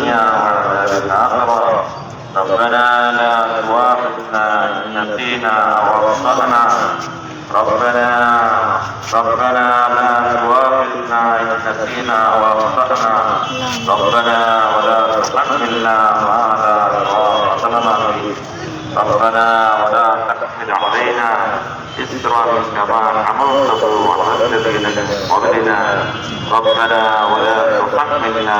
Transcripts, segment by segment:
الدنيا وعذاب الآخرة ربنا لا تؤاخذنا إن نسينا أو أخطأنا ربنا ربنا لا تؤاخذنا إن نسينا أو أخطأنا ربنا ولا تحملنا ما لا طاقة به. ربنا ولا تحمل علينا إسرا كما حملته على الذين من قبلنا. ربنا ولا تحملنا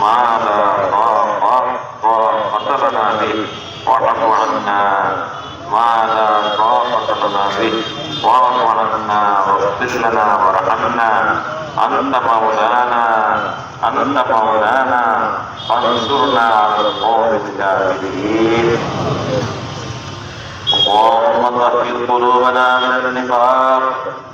ما لا طاقة طاقة لنا به واعف عنا ما لا طاقة لنا به واعف عنا واغفر لنا وارحمنا أنت مولانا أنت مولانا فانصرنا على القوم الكافرين اللهم طهر قلوبنا من النفاق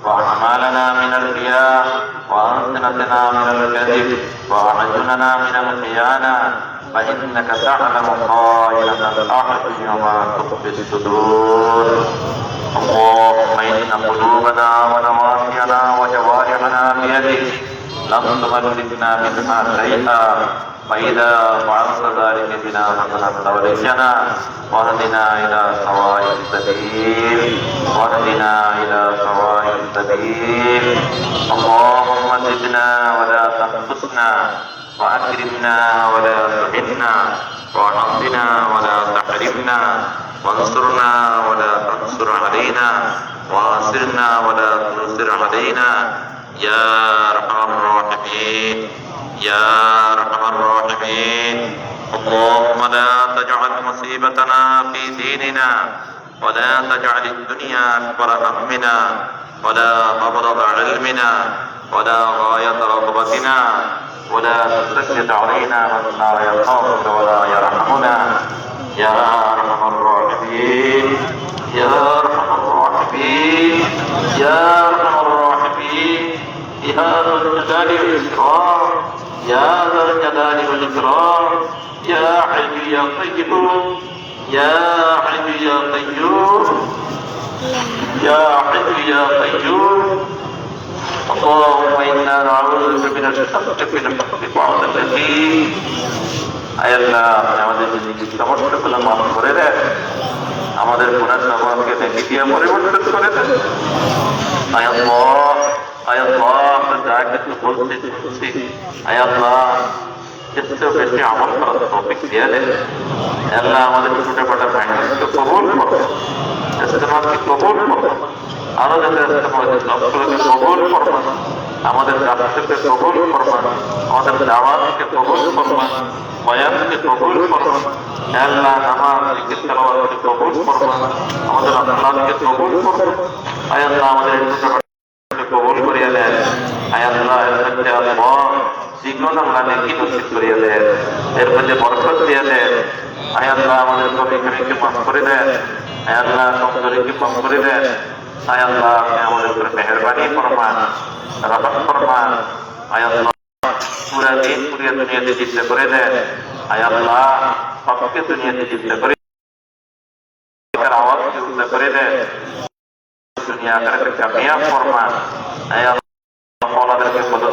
واعمالنا من الرياء والسنتنا من الكذب واعيننا من الخيانه فانك تعلم خائنه الاعين وما تخفي الصدور اللهم ان قلوبنا ونواصينا وجوارحنا بيدك لم تملكنا منها شيئا فإذا فعلت ذلك بنا فقد ولينا وأهدنا إلى سواء السبيل وأهدنا إلى سواء السبيل اللهم زدنا ولا تنقصنا وأكرمنا ولا تهنا وأعطنا ولا تحرمنا وانصرنا ولا تنصر علينا وآسرنا ولا تنصر علينا. يا أرحم الراحمين. يا أرحم الراحمين اللهم لا تجعل مصيبتنا في ديننا ولا تجعل الدنيا أكبر همنا ولا مبلغ علمنا ولا غاية رغبتنا ولا تسلط علينا من لا يخافك ولا يرحمنا يا أرحم الراحمين يا أرحم الراحمين يا أرحم الراحمين يا ذا الجلال والإكرام يا ذا الجلال والإكرام يا حي يا قيوم يا حي يا قيوم يا حي يا قيوم اللهم إنا نعوذ بك من الشق في الحق بعض الذي আয়াল্লাহ আপনি আমাদের নিজেকে সমস্ত গুলো মাফ করে দেন আমাদের গুণার স্বভাবকে দেখে দিয়ে পরিবর্তন করে দেন আয়াল্লাহ আয়াল্লাহ আমরা যা কাছে বলছি শুনছি আল্লাহ চেষ্টা বেশি আমল করার টপিক দিয়ে দেন। আল্লাহ আমাদের ছোটখাটো ফাইন্যান্সকে কবল করো। ইস্তেমালকে কবল করো? আরও যাতে ইস্তেমালকে সবগুলোকে কবল করো। আমাদের রাষ্ট্রকে কবল করবা আমাদের দাওয়াতকে কবল করবা বয়ানকে কবল করবা আল্লাহ আমার কবল করবা আমাদের আপনাকে কবল করবা আল্লাহ, আমাদের আল্লাহ এর মধ্যে আল্লাহ। জীবন আমরা নেকি নসিব করিয়া দেন। এর মধ্যে বরকত দিয়ে দেন। আল্লাহ আমাদের কবিকে মাফ করে দেন। আল্লাহ কমজোরিকে মাফ করে দেন। আল্লাহ আপনি আয়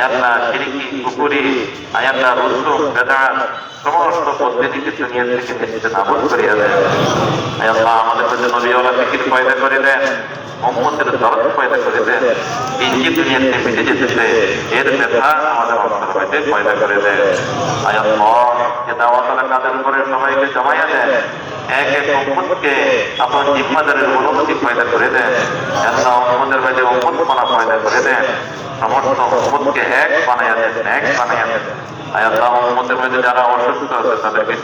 আল্লাহ শিরিকি কুকুরি আয় আল্লাহ রসুম, বেদাত, সমস্ত পদ্ধতিকে দুনিয়া থেকে নিশ্চিত নাবদ করিয়া দেন। আয় আল্লাহ আমাদের মধ্যে নবীওয়ালা ফিকির পয়দা করে দেন মোহাম্মদের দরদ পয়দা করে দেন যে দুনিয়াতে বেঁচে যেতেছে এর ব্যথা আমাদের অন্তর হইতে পয়দা করে দেন। আয় আল্লাহ যে দাওয়াতলা কাদের উপরে সবাইকে জমাইয়া দেন। এক এক উম্মতকে আপনার জিম্মাদারের অনুমতি পয়দা করে দেন। আল্লাহ উম্মদের মাঝে উম্মত মানা পয়দা করে দেন। সমস্ত উম্মতকে এক বানাইয়া দেন, এক বানাইয়া দেন। আল্লাহ, উম্মতের মধ্যে যারা অসুস্থ আছে, তাদেরকে